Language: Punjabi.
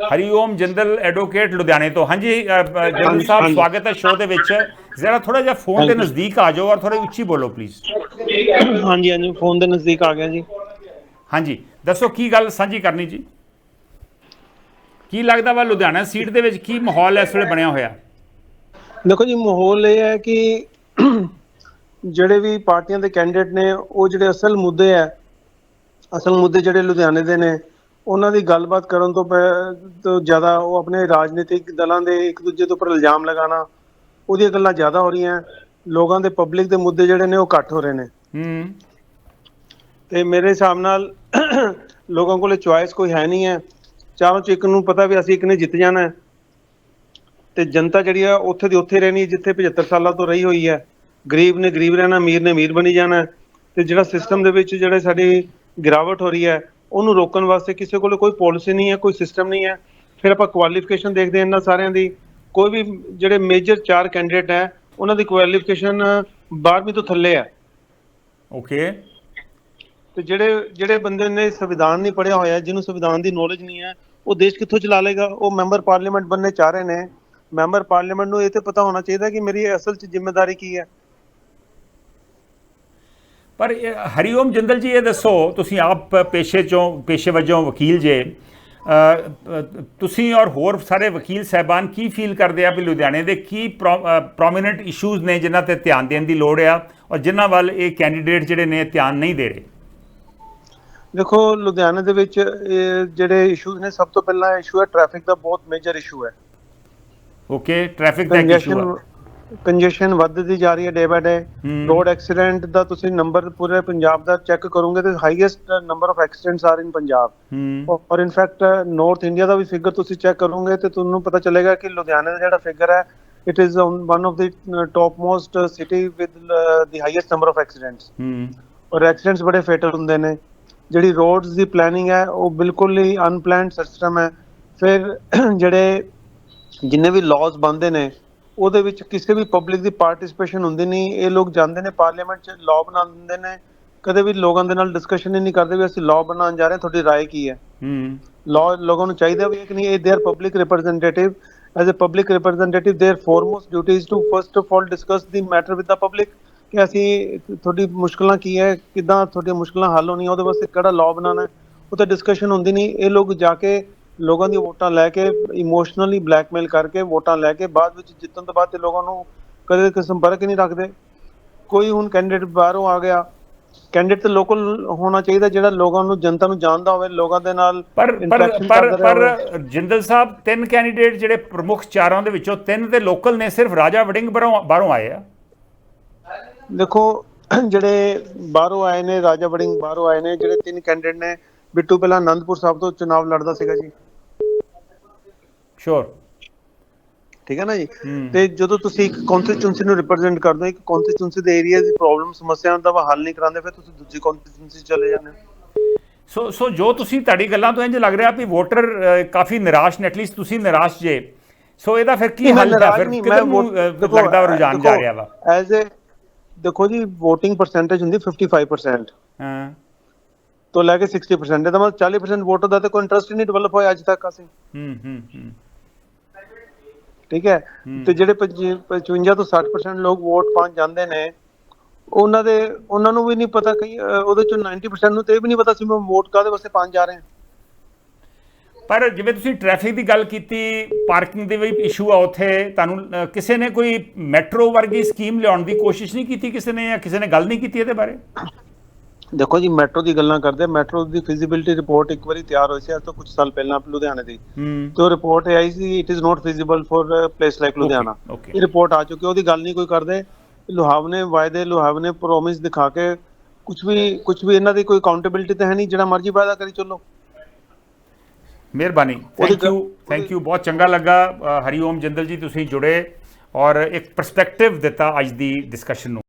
ਹਰੀਓਮ ਜਿੰਦਲ ਐਡਵੋਕੇਟ ਲੁਧਿਆਣੇ ਤੋਂ। ਹਾਂਜੀ ਜਿੰਦਲ ਸਾਹਿਬ। ਸਵਾਗਤ ਹੈ ਸ਼ੋਅ ਦੇ ਵਿੱਚ। ਜ਼ਰਾ ਥੋੜਾ ਜਿਹਾ ਫੋਨ ਦੇ ਨਜ਼ਦੀਕ ਆ ਜਾਓ ਔਰ ਥੋੜਾ ਉੱਚੀ ਬੋਲੋ ਪਲੀਜ਼ ਹਾਂਜੀ ਹਾਂਜੀ ਫੋਨ ਦੇ ਨਜ਼ਦੀਕ ਆ ਗਿਆ ਜੀ। ਹਾਂਜੀ ਦੱਸੋ ਕੀ ਗੱਲ ਸਾਂਝੀ ਕਰਨੀ ਜੀ? ਕੀ ਲੱਗਦਾ ਵਾ ਲੁਧਿਆਣਾ ਸੀਟ ਦੇ ਵਿੱਚ ਕੀ ਮਾਹੌਲ ਇਸ ਵੇਲੇ ਬਣਿਆ ਹੋਇਆ? ਦੇਖੋ ਜੀ ਮਾਹੌਲ ਇਹ ਹੈ ਕਿ ਜਿਹੜੇ ਵੀ ਪਾਰਟੀਆਂ ਦੇ ਕੈਂਡੀਡੇਟ ਨੇ ਉਹ ਜਿਹੜੇ ਅਸਲ ਮੁੱਦੇ ਹੈ ਅਸਲ ਮੁੱਦੇ ਜਿਹੜੇ ਲੁਧਿਆਣੇ ਦੇ ਨੇ ਉਹਨਾਂ ਦੀ ਗੱਲਬਾਤ ਕਰਨ ਤੋਂ ਤੋਂ ਜ਼ਿਆਦਾ ਉਹ ਆਪਣੇ ਰਾਜਨੀਤਿਕ ਦਲਾਂ ਦੇ ਇੱਕ ਦੂਜੇ ਦੇ ਉੱਪਰ ਇਲਜ਼ਾਮ ਲਗਾਉਣਾ ਉਹਦੀਆਂ ਗੱਲਾਂ ਜ਼ਿਆਦਾ ਹੋ ਰਹੀਆਂ ਲੋਕਾਂ ਦੇ ਪਬਲਿਕ ਦੇ ਮੁੱਦੇ ਜਿਹੜੇ ਨੇ ਉਹ ਘੱਟ ਹੋ ਰਹੇ ਨੇ। ਹੂੰ। ਤੇ ਮੇਰੇ ਹਿਸਾਬ ਨਾਲ ਲੋਕਾਂ ਕੋਲੇ ਚੁਆਇਸ ਕੋਈ ਹੈ ਨਹੀਂ ਹੈ। ਚਾਰੋਂ ਚ ਇੱਕ ਨੂੰ ਪਤਾ ਵੀ ਅਸੀਂ ਇੱਕ ਨੇ ਜਿੱਤ ਜਾਣਾ ਹੈ। ਤੇ ਜਨਤਾ ਜਿਹੜੀ ਆ ਉੱਥੇ ਦੀ ਉੱਥੇ ਰਹਿਣੀ ਜਿੱਥੇ 75 ਸਾਲਾਂ ਤੋਂ ਰਹੀ ਹੋਈ ਹੈ। ਗਰੀਬ ਨੇ ਗਰੀਬ ਰਹਿਣਾ ਅਮੀਰ ਨੇ ਅਮੀਰ ਬਣੀ ਜਾਣਾ। ਤੇ ਜਿਹੜਾ ਸਿਸਟਮ ਦੇ ਵਿੱਚ ਜਿਹੜੇ ਸਾਡੀ ਗਿਰਾਵਟ ਹੋ ਰਹੀ ਹੈ ਉਹਨੂੰ ਰੋਕਣ ਵਾਸਤੇ ਕਿਸੇ ਕੋਲੇ ਕੋਈ ਪਾਲਿਸੀ ਨਹੀਂ ਹੈ ਕੋਈ ਸਿਸਟਮ ਨਹੀਂ ਹੈ। ਫਿਰ ਆਪਾਂ ਕੁਆਲੀਫਿਕੇਸ਼ਨ ਦੇਖਦੇ ਹਾਂ ਇਹਨਾਂ ਸਾਰਿਆਂ ਦੀ। ਕੋਈ ਵੀ ਜਿਹੜੇ ਮੇਜਰ ਚਾਰ ਕੈਂਡੀਡੇਟ ਹੈ ਉਹਨਾਂ ਦੀ ਕੁਆਲੀਫਿਕੇਸ਼ਨ 12ਵੀਂ ਤੋਂ ਥੱਲੇ ਹੈ। ਓਕੇ ਤੇ ਜਿਹੜੇ ਜਿਹੜੇ ਬੰਦੇ ਨੇ ਸੰਵਿਧਾਨ ਨਹੀਂ ਪੜ੍ਹਿਆ ਹੋਇਆ ਜਿਹਨੂੰ ਸੰਵਿਧਾਨ ਦੀ ਨੌਲੇਜ ਨਹੀਂ ਹੈ ਉਹ ਦੇਸ਼ ਕਿੱਥੋਂ ਚਲਾ ਲੇਗਾ ਉਹ ਮੈਂਬਰ ਪਾਰਲੀਮੈਂਟ ਬਣਨੇ ਚਾਹ ਰਹੇ ਨੇ। ਮੈਂਬਰ ਪਾਰਲੀਮੈਂਟ ਨੂੰ ਇਹ ਤੇ ਪਤਾ ਹੋਣਾ ਚਾਹੀਦਾ ਕਿ ਮੇਰੀ ਅਸਲ ਚ ਜ਼ਿੰਮੇਵਾਰੀ ਕੀ ਹੈ। ਪਰ ਇਹ ਹਰੀਓਮ ਜਿੰਦਲ ਜੀ ਇਹ ਦੱਸੋ ਤੁਸੀਂ ਆਪ ਪੇਸ਼ੇ ਚੋਂ ਪੇਸ਼ੇ ਵਜੋਂ ਵਕੀਲ ਜੇ ਤੁਸੀਂ ਔਰ ਹੋਰ ਸਾਰੇ ਵਕੀਲ ਸਹਿਬਾਨ ਕੀ ਫੀਲ ਕਰਦੇ ਆ ਵੀ ਲੁਧਿਆਣੇ ਦੇ ਕੀ ਪ੍ਰੋਮਿਨੈਂਟ ਇਸ਼ੂਜ਼ ਨੇ ਜਿਨ੍ਹਾਂ ਤੇ ਧਿਆਨ ਦੇਣ ਦੀ ਲੋੜ ਆ ਔਰ ਜਿਨ੍ਹਾਂ ਵੱਲ ਇਹ ਕੈਂਡੀਡੇਟ ਜਿਹੜੇ ਨੇ ਧਿਆਨ ਨਹੀਂ ਦੇ ਰਹੇ? ਦੇਖੋ ਲੁਧਿਆਣੇ ਦੇ ਵਿੱਚ ਇਹ ਜਿਹੜੇ ਇਸ਼ੂਜ਼ ਨੇ ਸਭ ਤੋਂ ਪਹਿਲਾਂ ਇਸ਼ੂ ਹੈ ਟ੍ਰੈਫਿਕ ਦਾ ਬਹੁਤ ਮੇਜਰ ਇਸ਼ੂ ਹੈ। ਓਕੇ ਟ੍ਰੈਫਿਕ ਦਾ ਇਸ਼ੂ ਆ। ਕੰਜੈਸ਼ਨ ਵੱਧਦੀ ਜਾ ਰਹੀ ਹੈ day by day. Road accident ਦਾ ਤੁਸੀਂ ਨੰਬਰ ਪੂਰੇ ਪੰਜਾਬ ਦਾ ਚੈੱਕ ਕਰੋਗੇ ਤੇ highest number of accidents are in Punjab. ਔਰ ਇਨਫੈਕਟ ਨਾਰਥ ਇੰਡੀਆ ਦਾ ਵੀ ਫਿਗਰ ਤੁਸੀਂ ਚੈੱਕ ਕਰੋਗੇ ਤੇ ਤੁਹਾਨੂੰ ਪਤਾ ਚੱਲੇਗਾ ਕਿ ਲੁਧਿਆਣੇ ਦਾ ਜਿਹੜਾ ਫਿਗਰ ਹੈ it is one of the top most city with the highest number of accidents ਹੂੰ। ਔਰ ਐਕਸੀਡੈਂਟਸ ਬੜੇ ਫੇਟਲ ਹੁੰਦੇ ਨੇ। ਜਿਹੜੀ ਰੋਡਸ ਦੀ ਪਲੈਨਿੰਗ ਹੈ ਉਹ ਬਿਲਕੁਲ ਹੀ ਅਨਪਲੈਨਡ ਸਿਸਟਮ ਹੈ। ਫਿਰ ਜਿਹੜੇ ਜਿੰਨੇ ਵੀ ਲਾਜ਼ ਬਣਦੇ ਨੇ ਉਹਦੇ ਵਿੱਚ ਕਿਸੇ ਵੀ ਪਬਲਿਕ ਦੀ ਪਾਰਟਿਸਿਪੇਸ਼ਨ ਹੁੰਦੀ ਨਹੀਂ ਇਹ ਲੋਕ ਜਾਂਦੇ ਨੇ ਪਾਰਲੀਮੈਂਟ 'ਚ ਲਾਅ ਬਣਾ ਦਿੰਦੇ ਨੇ ਕਦੇ ਵੀ ਲੋਕਾਂ ਦੇ ਨਾਲ ਡਿਸਕਸ਼ਨ ਹੀ ਨਹੀਂ ਕਰਦੇ ਵੀ ਅਸੀਂ ਲਾਅ ਬਣਾਉਣ ਜਾ ਰਹੇ ਹਾਂ ਤੁਹਾਡੀ رائے ਕੀ ਹੈ ਹੂੰ law ਲੋਕਾਂ ਨੂੰ ਚਾਹੀਦਾ ਵੀ ਹੈ ਕਿ ਨਹੀਂ ਇਹ they are public representative as a public representative their foremost duty is to first of all discuss the matter with the public ਕਿ ਅਸੀਂ ਤੁਹਾਡੀ ਮੁਸ਼ਕਲਾਂ ਕੀ ਹੈ ਕਿਦਾਂ ਤੁਹਾਡੀਆਂ ਮੁਸ਼ਕਲਾਂ ਹੱਲ ਹੋਣੀਆਂ ਉਹਦੇ ਵਾਸਤੇ ਕਿਹੜਾ ਲਾਅ ਬਣਾਉਣਾ ਹੈ ਉਹ ਤਾਂ ਡਿਸਕਸ਼ਨ ਹੁੰਦੀ ਨਹੀਂ ਇਹ ਲੋਕ ਜਾ ਕੇ ਲੋਕਾਂ ਦੀ ਵੋਟਾਂ ਲੈ ਕੇ ਇਮੋਸ਼ਨਲੀ ਬਲੈਕਮੇਲ ਕਰਕੇ ਵੋਟਾਂ ਲੈ ਕੇ ਬਾਅਦ ਵਿੱਚ ਜਿੱਤਣ ਤੋਂ ਬਾਅਦ ਤੇ ਲੋਕਾਂ ਨੂੰ ਕਦੇ ਕਿਸੇ ਸੰਪਰਕ ਹੀ ਨਹੀਂ ਰੱਖਦੇ। ਕੋਈ ਹੁਣ ਕੈਂਡੀਡੇਟ ਬਾਹਰੋਂ ਆ ਗਿਆ ਕੈਂਡੀਡੇਟ ਤੇ ਲੋਕਲ ਹੋਣਾ ਚਾਹੀਦਾ ਜਿਹੜਾ ਲੋਕਾਂ ਨੂੰ ਜਨਤਾ ਨੂੰ ਜਾਣਦਾ ਹੋਵੇ ਲੋਕਾਂ ਦੇ ਨਾਲ ਪਰ ਪਰ ਜਿੰਦਲ ਸਾਹਿਬ ਤਿੰਨ ਕੈਂਡੀਡੇਟ ਜਿਹੜੇ ਪ੍ਰਮੁੱਖ ਚਾਰਾਂ ਦੇ ਵਿੱਚੋਂ ਤਿੰਨ ਤੇ ਲੋਕਲ ਨੇ ਸਿਰਫ ਰਾਜਾ ਵੜਿੰਗ ਬਾਹਰੋਂ ਆਏ ਆ। ਦੇਖੋ ਜਿਹੜੇ ਬਾਹਰੋਂ ਆਏ ਨੇ ਰਾਜਾ ਵੜਿੰਗ ਬਾਹਰੋਂ ਆਏ ਨੇ ਜਿਹੜੇ ਤਿੰਨ ਕੈਂਡੀਡੇਟ ਨੇ ਬਿੱਟੂ ਪਹਿਲਾਂ ਆਨੰਦਪੁਰ ਸਾਹਿਬ ਤੋਂ ਚੁਣਾਵ ਲੜਦਾ ਸੀਗਾ ਜੀ। ਸ਼ੋਰ ਠੀਕ ਹੈ ਨਾ ਜੀ। ਤੇ ਜਦੋਂ ਤੁਸੀਂ ਇੱਕ ਕਨਸਟੀਚੁਐਂਸੀ ਨੂੰ ਰਿਪਰੈਜ਼ੈਂਟ ਕਰਦੇ ਹੋ ਇੱਕ ਕਨਸਟੀਚੁਐਂਸੀ ਦੇ ਏਰੀਆ ਦੀ ਪ੍ਰੋਬਲਮ ਸਮੱਸਿਆਵਾਂ ਦਾ ਹੱਲ ਨਹੀਂ ਕਰਾਉਂਦੇ ਫਿਰ ਤੁਸੀਂ ਦੂਜੀ ਕਨਸਟੀਚੁਐਂਸੀ ਚਲੇ ਜਾਂਦੇ ਹੋ। ਸੋ ਸੋ ਜੋ ਤੁਸੀਂ ਤੁਹਾਡੀ ਗੱਲਾਂ ਤੋਂ ਇੰਜ ਲੱਗ ਰਿਹਾ ਵੀ ਵੋਟਰ ਕਾਫੀ ਨਿਰਾਸ਼ ਨੇ ਐਟਲੀਸਟ ਤੁਸੀਂ ਨਿਰਾਸ਼ ਜੇ। ਸੋ ਇਹਦਾ ਫਿਰ ਕੀ ਹੱਲ ਹੈ ਫਿਰ ਅ, ਲੱਗਦਾ ਰੁਝਾਨ ਜਾ ਰਿਹਾ ਵਾ? ਐਜ਼ ਅ ਦੇਖੋ ਜੀ VOTING ਪਰਸੈਂਟੇਜ ਹੁੰਦੀ 55% ਹਾਂ। ਤੋਂ ਲੈ ਕੇ 60% ਇਹਦਾ ਮਤਲਬ 40% ਵੋਟਰ ਦਾ ਤੇ ਕੋਈ ਇੰਟਰਸਟ ਹੀ ਨਹੀਂ ਡਿਵੈਲਪ ਹੋਇਆ ਅੱਜ ਤੱਕ ਅਸੀਂ। ਹੂੰ ਹੂੰ ਹੂੰ। ਠੀਕ ਹੈ? ਤੇ ਜਿਹੜੇ 55 55 ਤੋਂ 60% ਲੋਕ ਵੋਟ ਪਾਉਣ ਜਾਂਦੇ ਨੇ ਉਹਨਾਂ ਦੇ ਉਹਨਾਂ ਨੂੰ ਵੀ ਨਹੀਂ ਪਤਾ ਕਈ ਉਹਦੇ ਚੋਂ 90% ਨੂੰ ਤੇ ਇਹ ਵੀ ਨਹੀਂ ਪਤਾ ਸੀ ਮੈਂ ਵੋਟ ਕਾਹਦੇ ਵਾਸਤੇ ਪਾਉਣ ਜਾ ਰਹੇ ਹਾਂ ਪਰ ਜਿਵੇਂ ਤੁਸੀਂ ਟ੍ਰੈਫਿਕ ਦੀ ਗੱਲ ਕੀਤੀ ਪਾਰਕਿੰਗ ਦੇ ਵੀ ਇਸ਼ੂ ਆ ਉੱਥੇ ਤੁਹਾਨੂੰ ਕਿਸੇ ਨੇ ਕੋਈ ਮੈਟਰੋ ਵਰਗੀ ਸਕੀਮ ਲਿਆਉਣ ਦੀ ਕੋਸ਼ਿਸ਼ ਨਹੀਂ ਕੀਤੀ ਕਿਸੇ ਨੇ ਜਾਂ ਕਿਸੇ ਨੇ ਗੱਲ ਨਹੀਂ ਕੀਤੀ ਇਹਦੇ ਬਾਰੇ? ਦੇਖੋ ਜੀ ਮੈਟਰੋ ਦੀ ਗੱਲਾਂ ਕਰਦੇ ਮੈਟਰੋ ਦੀ ਫਿਜ਼ੀਬਿਲਿਟੀ ਰਿਪੋਰਟ ਇੱਕ ਵਾਰੀ ਤਿਆਰ ਹੋਈ ਸੀ ਅੱਜ ਤੋਂ ਕੁਝ ਸਾਲ ਪਹਿਲਾਂ ਲੁਧਿਆਣੇ ਦੀ। ਤੇ ਉਹ ਰਿਪੋਰਟ ਆਈ ਸੀ it is not feasible for place like Ludhiana. ਇਹ ਰਿਪੋਰਟ ਆ ਚੁੱਕੀ ਉਹਦੀ ਗੱਲ ਨਹੀਂ ਕੋਈ ਕਰਦੇ। ਲੁਹਾਵਨੇ ਵਾਅਦੇ ਲੁਹਾਵਨੇ ਪ੍ਰੋਮਿਸ ਦਿਖਾ ਕੇ ਕੁਝ ਵੀ ਕੁਝ ਵੀ ਇਹਨਾਂ ਦੀ ਕੋਈ ਅਕਾਊਂਟੇਬਿਲਿਟੀ ਤਾਂ ਹੈ ਨਹੀਂ ਜਿਹੜਾ ਮਰਜ਼ੀ ਵਾਅਦਾ ਕਰੀ ਚੱਲੋ। ਮਿਹਰਬਾਨੀ। ਥੈਂਕ ਯੂ ਥੈਂਕ ਯੂ ਬਹੁਤ ਚੰਗਾ ਲੱਗਾ। ਹਰੀਓਮ ਜਿੰਦਲ ਜੀ ਤੁਸੀਂ ਜੁੜੇ ਔਰ ਇੱਕ ਪਰਸਪੈਕਟਿਵ ਦਿੱਤਾ ਅੱਜ ਦੀ ਡਿਸਕਸ਼ਨ ਨੂੰ।